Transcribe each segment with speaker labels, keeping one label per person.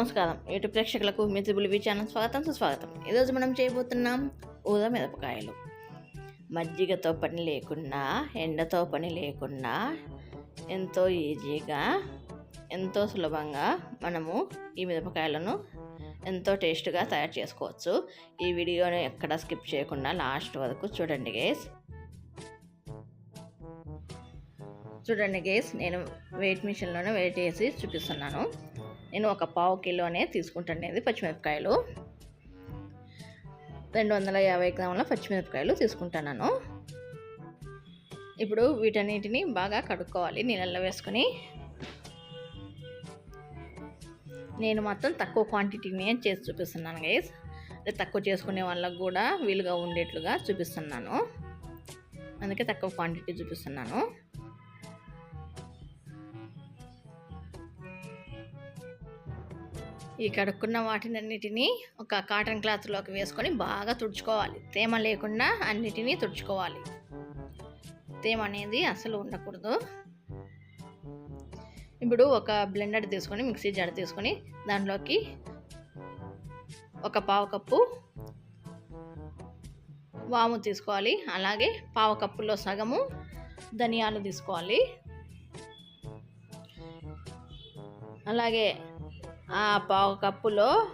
Speaker 1: నమస్కారం. యూట్యూబ్ ప్రేక్షకులకు మిత్రులు వి ఛానల్ స్వాగతం సుస్వాగతం. ఈరోజు మనం చేయబోతున్నాం ఊద మిరపకాయలు. మజ్జిగతో పని లేకుండా ఎండతో పని లేకుండా ఎంతో ఈజీగా ఎంతో సులభంగా మనము ఈ మిరపకాయలను ఎంతో టేస్ట్గా తయారు చేసుకోవచ్చు. ఈ వీడియోని ఎక్కడ స్కిప్ చేయకుండా లాస్ట్ వరకు చూడండి గేస్. చూడండి గేస్ నేను వెయిట్ మిషన్లోనే వెయిట్ చేసి చూపిస్తున్నాను. నేను ఒక పావు కిలోనే తీసుకుంటాను పచ్చిమిరపకాయలు. రెండు వందల యాభై గ్రాముల పచ్చిమిరపకాయలు తీసుకుంటున్నాను ఇప్పుడు వీటన్నిటిని బాగా కడుక్కోవాలి నీళ్ళల్లో వేసుకొని. నేను మాత్రం తక్కువ క్వాంటిటీని చేసి చూపిస్తున్నాను గైస్ అదే తక్కువ చేసుకునే వాళ్ళకు కూడా వీలుగా ఉండేట్లుగా చూపిస్తున్నాను. అందుకే తక్కువ క్వాంటిటీ చూపిస్తున్నాను. ఈ కడుక్కున్న వాటినన్నిటినీ ఒక కాటన్ క్లాత్లోకి వేసుకొని బాగా తుడుచుకోవాలి. తేమ లేకుండా అన్నిటినీ తుడుచుకోవాలి. తేమ అనేది అసలు ఉండకూడదు. ఇప్పుడు ఒక బ్లెండర్ తీసుకొని మిక్సీ జడ తీసుకొని దానిలోకి ఒక పావు కప్పు వాము తీసుకోవాలి. అలాగే పావు కప్పులో సగము ధనియాలు తీసుకోవాలి. అలాగే పావు కప్పులో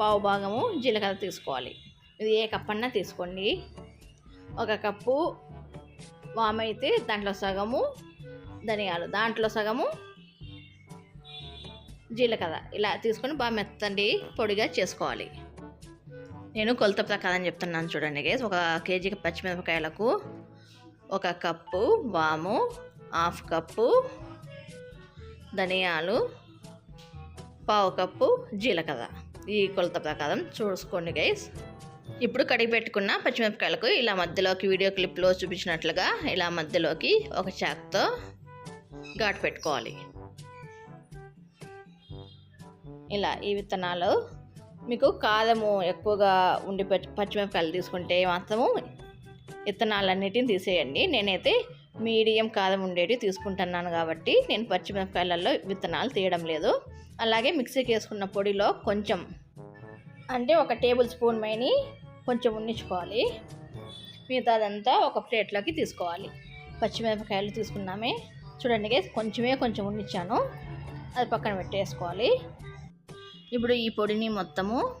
Speaker 1: పావు భాగము జీలకర్ర తీసుకోవాలి. ఇది ఏ కప్ అన్నా తీసుకోండి. ఒక కప్పు వామైతే దాంట్లో సగము ధనియాలు దాంట్లో సగము జీలకర్ర. ఇలా తీసుకొని బాగా మెత్తండి పొడిగా చేసుకోవాలి. నేను కొలత ప్రకారం చెప్తున్నాను చూడండి గేస్ ఒక కేజీకి పచ్చిమిరపకాయలకు ఒక కప్పు వాము హాఫ్ కప్పు ధనియాలు పావు కప్పు జీలకర్ర. ఈ కొలత ప్రకారం చూసుకోండి గైస్ ఇప్పుడు కడిగి పెట్టుకున్న పచ్చిమిరపకాయలకు ఇలా మధ్యలోకి వీడియో క్లిప్లో చూపించినట్లుగా ఇలా మధ్యలోకి ఒక చాక్తో ఘాటు పెట్టుకోవాలి. ఇలా ఈ విత్తనాలు మీకు కారము ఎక్కువగా ఉండి పచ్చిమిరపకాయలు తీసుకుంటే మాత్రము విత్తనాలన్నిటిని తీసేయండి. నేనైతే మీడియం కారం ఉండేవి తీసుకుంటున్నాను కాబట్టి నేను పచ్చిమిరపకాయలలో విత్తనాలు తీయడం లేదు. అలాగే మిక్సీకి వేసుకున్న పొడిలో కొంచెం అంటే ఒక టేబుల్ స్పూన్ మైని కొంచెం ఉన్నించుకోవాలి మిగతాదంతా ఒక ప్లేట్లోకి తీసుకోవాలి. పచ్చిమిరపకాయలు తీసుకున్నామే. చూడండి గైస్ కొంచెమే కొంచెం ఉన్నిచ్చాను అది పక్కన పెట్టేసుకోవాలి. ఇప్పుడు ఈ పొడిని మొత్తము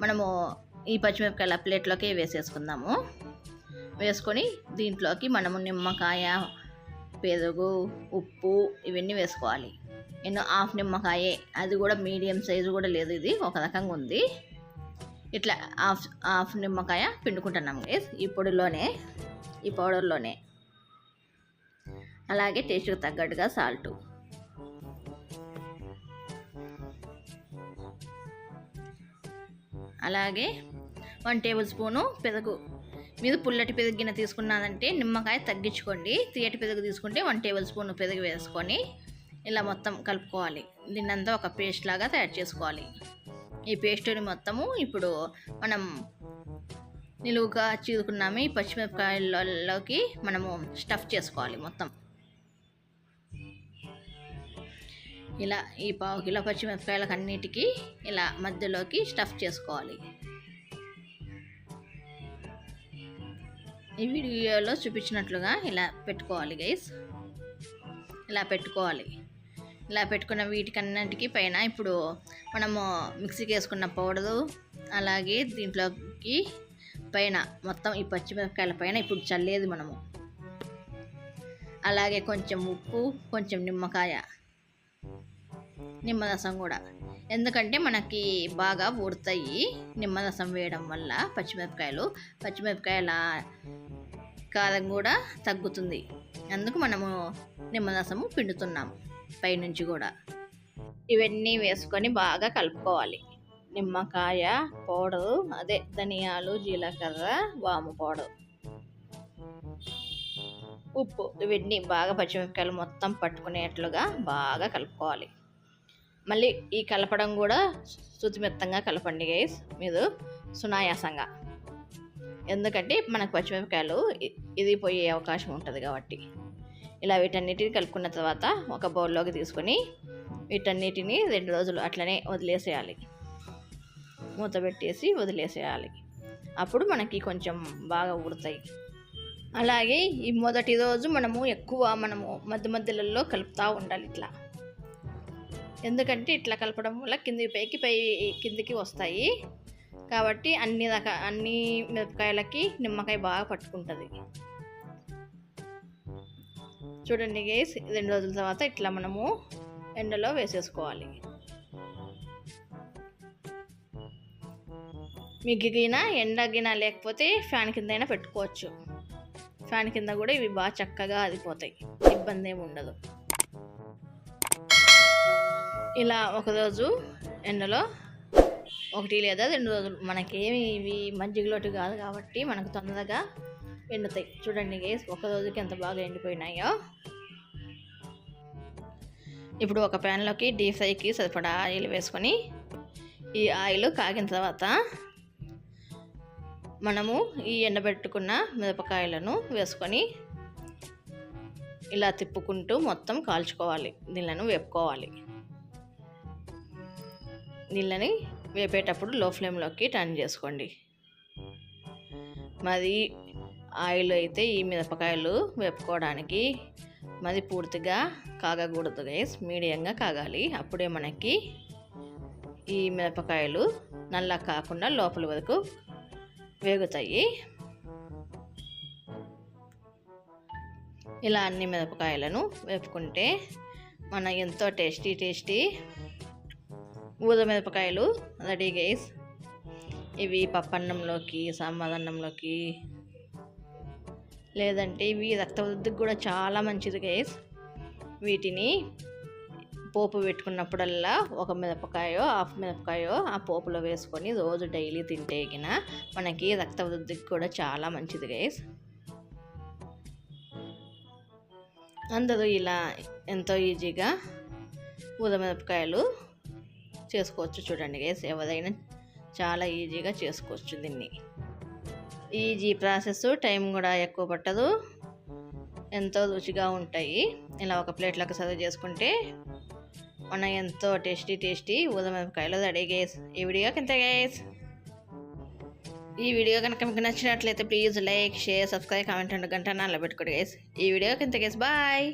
Speaker 1: మనము ఈ పచ్చిమిరపకాయల ప్లేట్లోకి వేసేసుకుందాము. వేసుకొని దీంట్లోకి మనము నిమ్మకాయ పెరుగు ఉప్పు ఇవన్నీ వేసుకోవాలి. ఎన్నో హాఫ్ నిమ్మకాయే. అది కూడా మీడియం సైజు కూడా లేదు ఇది. ఒక రకంగా ఉంది. ఇట్లా హాఫ్ హాఫ్ నిమ్మకాయ పిండుకుంటున్నాం గైస్ ఈ పొడిలోనే ఈ పౌడర్లోనే. అలాగే టేస్ట్కి తగ్గట్టుగా సాల్ట్ అలాగే వన్ టేబుల్ స్పూను పెరుగు. మీరు పుల్లటి పెరుగు గిన్నె తీసుకున్నారంటే నిమ్మకాయ తగ్గించుకోండి. తీయటి పెరుగు తీసుకుంటే వన్ టేబుల్ స్పూన్ పెరుగు వేసుకొని ఇలా మొత్తం కలుపుకోవాలి. దీన్నంతా ఒక పేస్ట్ లాగా తయారు చేసుకోవాలి. ఈ పేస్ట్ని మొత్తము ఇప్పుడు మనం నిలువుగా చీరుకున్నాము ఈ పచ్చిమిరపకాయలలోకి మనము స్టఫ్ చేసుకోవాలి మొత్తం. ఇలా ఈ పావు కిలో పచ్చిమిరపకాయలకు అన్నిటికీ ఇలా మధ్యలోకి స్టఫ్ చేసుకోవాలి. ఈ వీడియోలో చూపించినట్లుగా ఇలా పెట్టుకోవాలి గైస్. ఇలా పెట్టుకోవాలి. ఇలా పెట్టుకున్న వీటికన్నిటికి పైన ఇప్పుడు మనము మిక్సీకి వేసుకున్న పౌడరు అలాగే దీంట్లోకి పైన మొత్తం ఈ పచ్చిమిరపకాయల పైన ఇప్పుడు చల్లేది మనము. అలాగే కొంచెం ఉప్పు కొంచెం నిమ్మకాయ నిమ్మరసం కూడా. ఎందుకంటే మనకి బాగా ఉడతాయి నిమ్మరసం వేయడం వల్ల పచ్చిమిరపకాయలు. పచ్చిమిరపకాయల కారం కూడా తగ్గుతుంది. అందుకు మనము నిమ్మరసము పిండుతున్నాము. పైనుంచి కూడా. ఇవన్నీ వేసుకొని బాగా కలుపుకోవాలి. నిమ్మకాయ పౌడరు అదే ధనియాలు జీలకర్ర వాము పౌడర్. ఉప్పు ఇవన్నీ బాగా పచ్చిమిరపకాయలు మొత్తం పట్టుకునేట్లుగా బాగా కలుపుకోవాలి. మళ్ళీ ఈ కలపడం కూడా శుతిమెత్తంగా కలపండి గైస్ మీరు సునాయాసంగా. ఎందుకంటే మనకు పచ్చిమిరపకాయలు ఇది పోయే అవకాశం ఉంటుంది కాబట్టి. ఇలా వీటన్నిటిని కలుపుకున్న తర్వాత ఒక బౌల్లోకి తీసుకొని వీటన్నిటిని రెండు రోజులు అట్లనే వదిలేసేయాలి. మూత పెట్టేసి వదిలేసేయాలి. అప్పుడు మనకి కొంచెం బాగా ఉడతాయి. అలాగే ఈ మొదటి రోజు మనము ఎక్కువ మనము మధ్య మధ్యలలో కలుపుతూ ఉండాలి ఇట్లా. ఎందుకంటే ఇట్లా కలపడం వల్ల కింది పైకి పై కిందికి వస్తాయి. కాబట్టి అన్ని రక అన్ని మిరపకాయలకి నిమ్మకాయ బాగా పట్టుకుంటుంది. చూడండి గేస్ రెండు రోజుల తర్వాత ఇట్లా మనము ఎండలో వేసేసుకోవాలి. మీకు గిన ఎండ గిన లేకపోతే ఫ్యాన్ కింద అయినా పెట్టుకోవచ్చు. ఫ్యాన్ కింద కూడా ఇవి బాగా చక్కగా అదిపోతాయి. ఇబ్బంది ఏమి ఉండదు. ఇలా ఒకరోజు ఎండలో ఒకటి లేదా రెండు రోజులు మనకేమి ఇవి మజ్జిగలోటు కాదు కాబట్టి మనకు తొందరగా ఎండుతాయి. చూడండి గేస్ ఒక రోజుకి ఎంత బాగా ఎండిపోయినాయో. ఇప్పుడు ఒక ప్యాన్లోకి డీప్ ఫ్రైకి సరిపడా ఆయిల్ వేసుకొని ఈ ఆయిల్ కాగిన తర్వాత మనము ఈ ఎండబెట్టుకున్న మిరపకాయలను వేసుకొని ఇలా తిప్పుకుంటూ మొత్తం కాల్చుకోవాలి. నీళ్ళను వేపుకోవాలి. నీళ్ళని వేపేటప్పుడు లో ఫ్లేమ్లోకి టర్న్ చేసుకోండి. మరి ఆయిల్ అయితే ఈ మిరపకాయలు వేపుకోవడానికి మరి పూర్తిగా కాగకూడదు గైస్ మీడియంగా కాగాలి. అప్పుడే మనకి ఈ మిరపకాయలు నల్ల కాకుండా లోపల వరకు వేగుతాయి. ఇలా అన్ని మిరపకాయలను వేపుకుంటే మన ఎంతో టేస్టీ టేస్టీ ఊద మిరపకాయలు రెడీ గైస్ ఇవి పప్పన్నంలోకి సాంబార్ అన్నంలోకి లేదంటే ఇవి రక్తవృద్ధికి కూడా చాలా మంచిది గైస్ వీటిని పోపు పెట్టుకున్నప్పుడల్లా ఒక మిరపకాయో హాఫ్ మిరపకాయో ఆ పోపులో వేసుకొని రోజు డైలీ తింటేగిన మనకి మనకి రక్తవృద్ధికి కూడా చాలా మంచిది గైస్ అందరూ ఇలా ఎంతో ఈజీగా ఊదమిరపకాయలు చేసుకోవచ్చు చూడండి గైస్ ఎవరైనా చాలా ఈజీగా చేసుకోవచ్చు దీన్ని. ఈజీ ప్రాసెస్ టైం కూడా ఎక్కువ పట్టదు. ఎంతో రుచిగా ఉంటాయి. ఇలా ఒక ప్లేట్లోకి సర్వ్ చేసుకుంటే మన ఎంతో టేస్టీ టేస్టీ ఊదమిరపకాయలు రెడీ గేస్ ఈ వీడియో కింద గేస్ ఈ వీడియో కనుక మీకు నచ్చినట్లయితే please like share subscribe comment and గంట నల్ల పెట్టుకోండి గేస్ ఈ వీడియో కింద గేస్ బాయ్